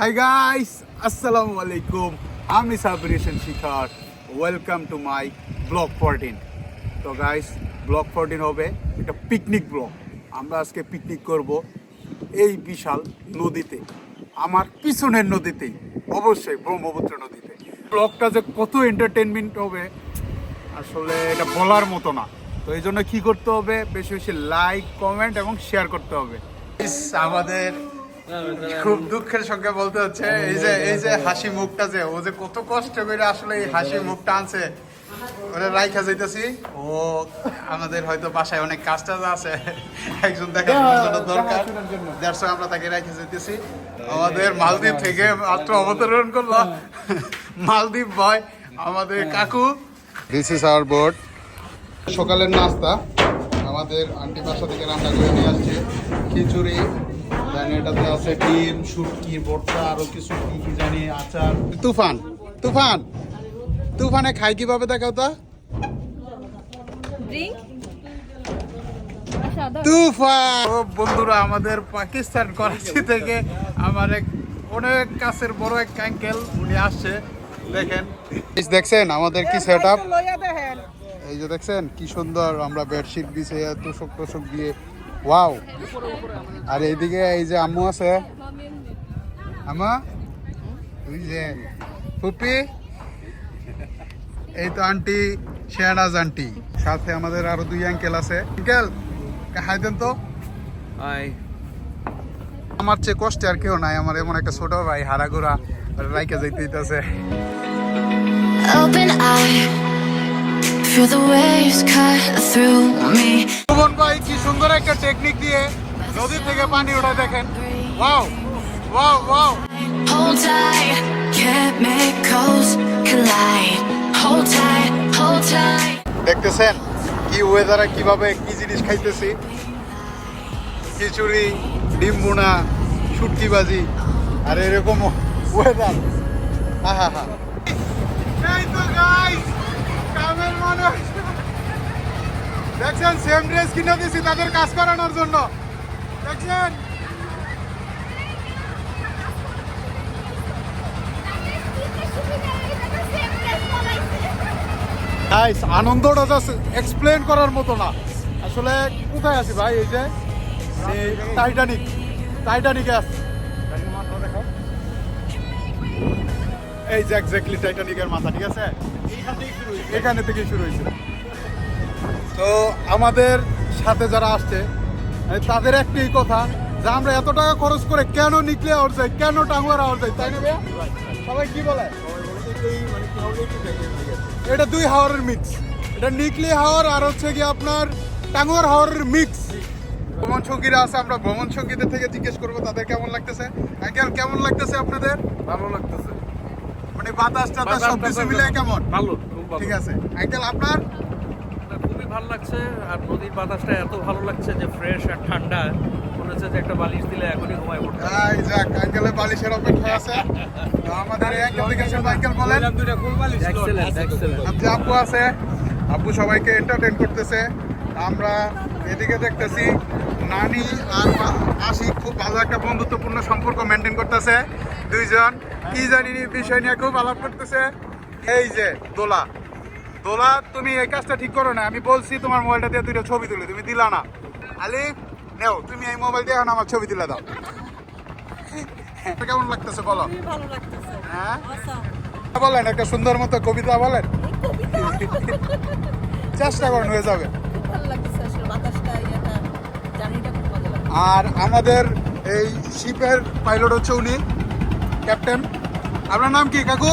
Hi guys আসসালামু আলাইকুম আমি সাবির হোসেন শিখার welcome to my blog fourteen তো গাইস ব্লগ ফোরটিন হবে একটা পিকনিক ব্লগ আমরা আজকে পিকনিক করব এই বিশাল নদীতে। আমার পিছনের নদীতেই, অবশ্যই ব্রহ্মপুত্র নদীতে। ব্লগটা যে কত এন্টারটেনমেন্ট হবে, আসলে এটা বলার মতো না। তো এই জন্য কী করতে হবে? বেশি বেশি লাইক কমেন্ট এবং শেয়ার করতে হবে। আমাদের খুব দুঃখের সঙ্গে বলতে হচ্ছে। এই যে এই যে হাসি মুখটা যে ও যে কত কষ্ট করে আসলে এই হাসি মুখটা আনছে। ওরা রাইখা যাইতেছি। ও আমাদের হয়তো বাসায় অনেক কাজ টাজ আছে। একজন দেখার জন্য দরকার। দেড়শো আমরা তাকে রাইখা যাইতেছি। আমাদের মালদ্বীপ থেকে মাত্র অবতরণ করল। মালদ্বীপ বয় আমাদের কাকু। দিস ইজ আওয়ার বোর্ড সকালের নাস্তা। আমাদের আন্টি বাসা থেকে রান্না করে নিয়ে আসছে। খিচুড়ি দেন এটাতে আছে ডিম শুটকি ভর্তা আরও কিছু কি কি জানি আচার। তুফান তুফান তুফানে খাই কীভাবে দেখাও তো? তুফান! বন্ধুরা আমাদের পাকিস্তান করাচি থেকে আমার এক অনেক কাছের বড় এক আঙ্কেল উনি আসছে। দেখেন। দেখছেন আমাদের কি সেট আপ এই যে দেখছেন কি সুন্দর আমরা বেডশিট বিছিয়ে তোষক টোষক দিয়ে ওয়াও আর এইদিকে এই যে আম্মু আছে। আমা ওই যে ফুপি। এই তো আন্টি শেয়ানাজ আন্টি। সাথে আমাদের আরও দুই আঙ্কেল আছে। আঙ্কেল হাই দেন তো। আমার চেয়ে কষ্টে আর কেউ নাই আমার এমন একটা ছোট ভাই হারাগুড়া রাইকে যাইতে দিতেছে Open eye, feel the waves cut through me. ভুবন ভাই কি সুন্দর একটা টেকনিক দিয়ে নদী থেকে পানি ওঠা দেখেন wow wow wow Hold tight, chemicals collide. Hold tight, hold tight. দেখতেছেন কি ওয়েদারে কীভাবে কি জিনিস খাইতেছি খিচুড়ি ডিম বোনা শুটকি বাজি আর এরকম ওয়েদার হা হা এই দেখছেন সেম ড্রেস কিনে দিছি তাদের কাজ করানোর জন্য। দেখছেন? গাইস আনন্দটা জাস্ট এক্সপ্লেন করার মতো না। আসলে কোথায় আছি ভাই এই যে? টাইটানিক টাইটানিকে আছি। এই যে এক্স্যাক্টলি টাইটানিকের মাথা, ঠিক আছে? এখানে থেকে শুরু হয়েছে। তো আমাদের সাথে যারা আসছে তাদের একটাই কথা, যে আমরা এত টাকা খরচ করে কেন নিকলে আওয়ার যাই কেন টাঙ্গুয়ার আওয়ার যাই তাই না? সবাই কি বলে? এটা দুই হাওয়ারের মিক্স এটা নিকলি হাওয়ার আর হচ্ছে কি আপনার টাঙ্গুয়ার হাওয়ারের মিক্স ভ্রমণ সঙ্গীরা আছে, আমরা ভ্রমণ সঙ্গীদের থেকে জিজ্ঞেস করব তাদের কেমন লাগতেছে। কেমন লাগতেছে আপনাদের? ভালো লাগতেছে। মানে বাতাস টাতাস সব কিছু মিলে কেমন? ভালো খুব ভালো। ঠিক আছে। আঙ্কেল আপনার? খুবই ভালো লাগছে আর নদীর বাতাসটা এত ভালো লাগছে যে ফ্রেশ আর ঠান্ডা। মনে হচ্ছে যে একটা বালিশ দিলে এখনই ঘুমায় পড়তে এই যাক আঙ্কেলের বালিশের অপেক্ষা আছে। আমাদের এই আঙ্কেল থেকে শুধু আঙ্কেল বলেন। এক্সেলেন্ট এক্সেলেন্ট আপু আছে। আপু সবাইকে এন্টারটেন করতেছে। আমরা এদিকে দেখতেছি নানি আর আশিক খুব ভালো একটা বন্ধুত্বপূর্ণ সম্পর্ক মেনটেন করতেছে। দুইজন। কি জানি বিষয় নিয়ে খুব আলাপ করতেছে। এই যে দোলা। দোলা তুমি এই কাজটা ঠিক করো না। আমি বলছি তোমার মোবাইলটা দিয়ে দুইটা ছবি তুলে তুমি দিলা না। আলিফ নেও তুমি এই মোবাইল দিয়ে এখন আমার ছবি তুলে দাও। কেমন লাগতেছে বলো? হ্যাঁ? বলেন একটা সুন্দর মতো কবিতা বলেন। চেষ্টা করেন হয়ে যাবে। আর আমাদের এই শিপের পাইলট হচ্ছে উনি ক্যাপ্টেন আপনার নাম কি কাকু?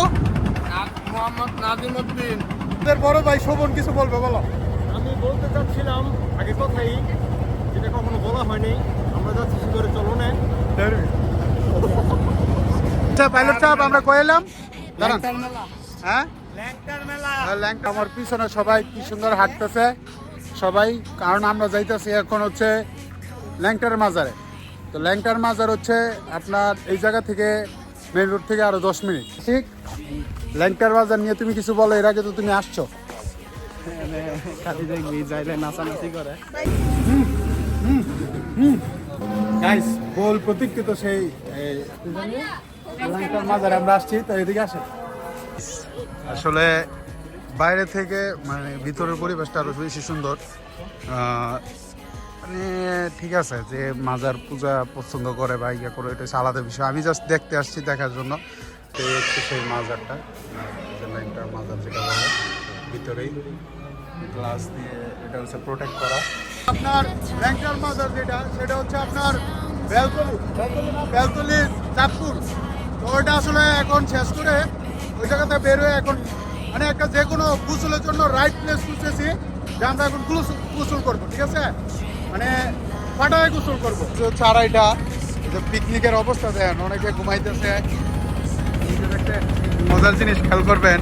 মোহাম্মদ নাজিম উদ্দিন বড় ভাই শোভন কিছু বলবে বলো। আমি বলতে চাচ্ছিলাম আগে কথাই যেটা কখনো বলা হয়নি। আমরা যাচ্ছি করে চলনে। আচ্ছা পাইলট সাহেব আমরা কয়ে এলাম? হ্যাঁ? ল্যাংটার মেলা। আর ল্যাংটা। আমার পিছনে সবাই কি সুন্দর হাঁটতেছে। সবাই কারণ আমরা যাইতেছি এখন হচ্ছে ল্যাংটার মাজারে। তো ল্যাংটার মাজার হচ্ছে আপনার এই জায়গা থেকে মেন রোড থেকে আরও দশ মিনিট। ঠিক? ল্যাংটার বাজার নিয়ে তুমি কিছু বলো এর আগে তো তুমি আসছো। খালি দেখবি যাইলে নাচানাচি করে। গাইস গোল প্রতীক্ষিত সেই আমরা আসছি তো এদিকে আসে। আসলে বাইরে থেকে মানে ভিতরের পরিবেশটা আরও বেশি সুন্দর। মানে ঠিক আছে যে মাজার পূজা পছন্দ করে বা ইয়ে করে, এটা আলাদা বিষয়। আমি জাস্ট দেখতে আসছি দেখার জন্য। তো হচ্ছে সেই মাজারটা। ল্যাংটার মাজার যেটা বলে, ভিতরেই গ্লাস দিয়ে এটা হচ্ছে প্রোটেক্ট করা। আপনার ল্যাংটার মাজার যেটা, সেটা হচ্ছে আপনার বেলতলি বেলতলি, চাঁদপুর। তো ওইটা আসলে এখন শেষ করে ওই জায়গাতে বের হয়ে এখন মানে একটা যে কোনো গোসলের জন্য রাইট প্লেস খুঁজতেছি, যে আমরা এখন গোসল করব, ঠিক আছে? মানে ফাটায় গোসল করব। হচ্ছে আড়াইটা যে পিকনিকের অবস্থা দেন অনেকে ঘুমাইতেছে। মজার জিনিস খেয়াল করবেন,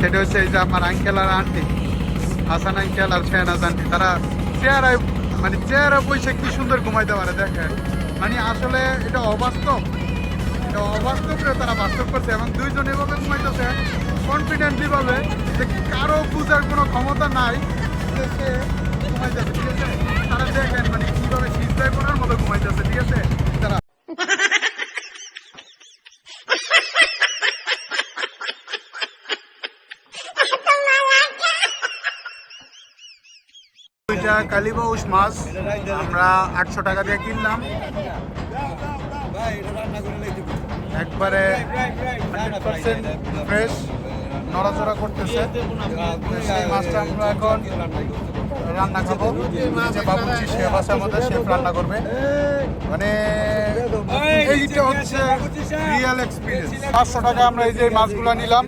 সেটা হচ্ছে এই যে আমার আঙ্কেল আর আন্টি হাসান আঙ্কেল আর শেহনাজ আন্টি তারা চেয়ারায় মানে চেয়ারে বসে কি সুন্দর ঘুমাইতে পারে দেখেন। মানে আসলে এটা অবাস্তব, এটা অবাস্তবে তারা বাস্তব করছে, এবং দুইজন এভাবে ঘুমাইতেছে কনফিডেন্টলি ভাবে যে কারও বুঝার কোনো ক্ষমতা নাই যে সে ঘুমাইতেছে, ঠিক আছে? তারা দেখেন মানে কীভাবে সিজদায় করার মতো ঘুমাইতেছে, ঠিক আছে? তারা কালীবাউস মাছ আমরা আটশো টাকা দিয়ে কিনলাম। একবারে ফ্রেশ, নড়াচড়া করতেছে। সেই মাছটা আমরা এখন রান্না খাব। যে বাবুর্চি শেফ আছে আমাদের শেফ রান্না করবে। মানে এইটা হচ্ছে রিয়েল এক্সপিরিয়েন্স পাঁচশো টাকা আমরা এই যে মাছগুলো নিলাম।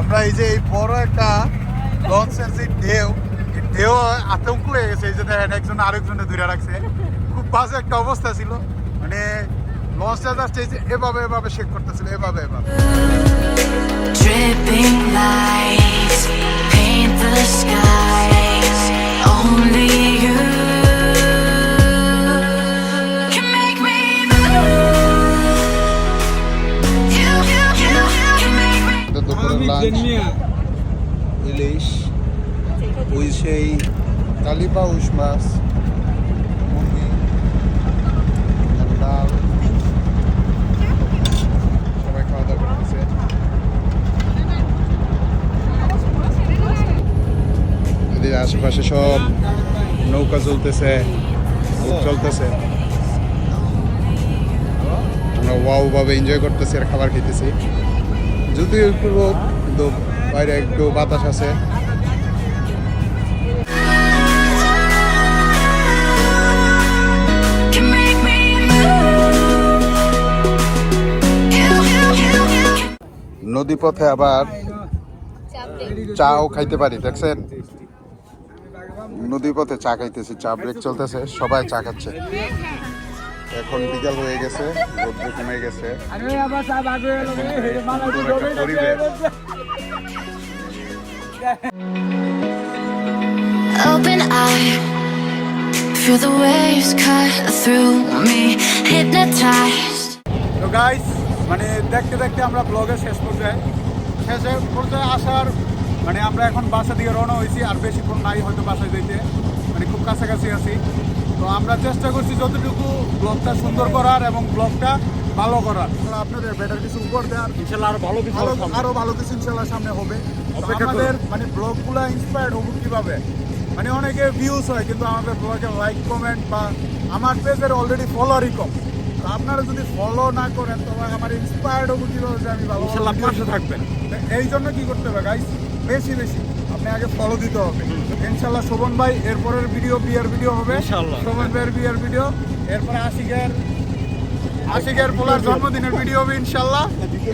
আমরা এই যে এই বড় একটা লঞ্চের যে ঢেউ ঢেউ আতঙ্ক হয়ে গেছে। এই যে দেখেন, একজন আরেকজনে ধরে রাখছে। খুব বাজে একটা অবস্থা ছিল। মানে লঞ্চটা জাস্ট এই যে এভাবে এভাবে শেক করতেছিল, এভাবে এভাবে। কালিবাউস মাছ মুরগি ডাল সবাই খাওয়া দাওয়া করতেছে আশেপাশে সব নৌকা চলতেছে চলতেছে আমরা ওয়াও ভাবে এনজয় করতেছি আর খাবার খেতেছি যদিও একটু রোদ কিন্তু বাইরে একটু বাতাস আছে নদী পথে আবার চাও খাইতে পারি দেখছেন? নদী পথে চা খাইতেছি চা ব্রেক চলতেছে সবাই চা খাচ্ছে। এখন বিকাল হয়ে গেছে রোদ্র কমে গেছে। পরিবেশ Open eye, feel the waves cut through me, hypnotized. তো গাইস মানে দেখতে দেখতে আমরা ব্লগের শেষ পর্যায়ে শেষে পর্যায়ে আসার মানে আমরা এখন বাসা দিয়ে রওনা হয়েছি আর বেশিক্ষণ নাই হয়তো বাসায় যেতে মানে খুব কাছাকাছি আছি। তো আমরা চেষ্টা করছি যতটুকু ব্লগটা সুন্দর করার এবং ব্লগটা ভালো করার। আপনাদের বেটার কিছু উপর দেওয়ার। ইনশাল্লাহ আরও ভালো কিছু আরও ভালো কিছু ইনশাল্লাহ সামনে হবে। আমাদের মানে ব্লগগুলো ইন্সপায়ার্ড হব কীভাবে? মানে অনেকে ভিউজ হয় কিন্তু আমাদের ব্লগে লাইক কমেন্ট বা আমার পেজের অলরেডি ফলোয়ারই কম। আপনারা যদি ফলো না করেন তবে আমার ইন্সপায়ার্ড হব কীভাবে যে আমি ভালো পাশে থাকবেন। এই জন্য কি করতে হবে গাইস বেশি বেশি। আপনি আগে ফলো দিতে হবে। ইনশাল্লাহ শোভন ভাই এরপরের ভিডিও বিয়ের ভিডিও হবে। শোভন ভাইয়ের বিয়ের ভিডিও এরপরে আশিকের আশিকের পোলার জন্মদিনের ভিডিও হবে ইনশাল্লাহ।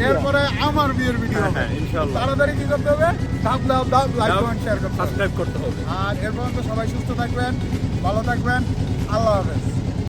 এরপরে আমার বিয়ের ভিডিও হবে। হ্যাঁ, ইনশাল্লাহ। তাড়াতাড়ি কি করতে হবে? দাব দাব দাব লাইক কমেন্ট শেয়ার করতে হবে। সাবস্ক্রাইব করতে হবে। আর এর পর্যন্ত সবাই সুস্থ থাকবেন ভালো থাকবেন। আল্লাহ হাফেজ।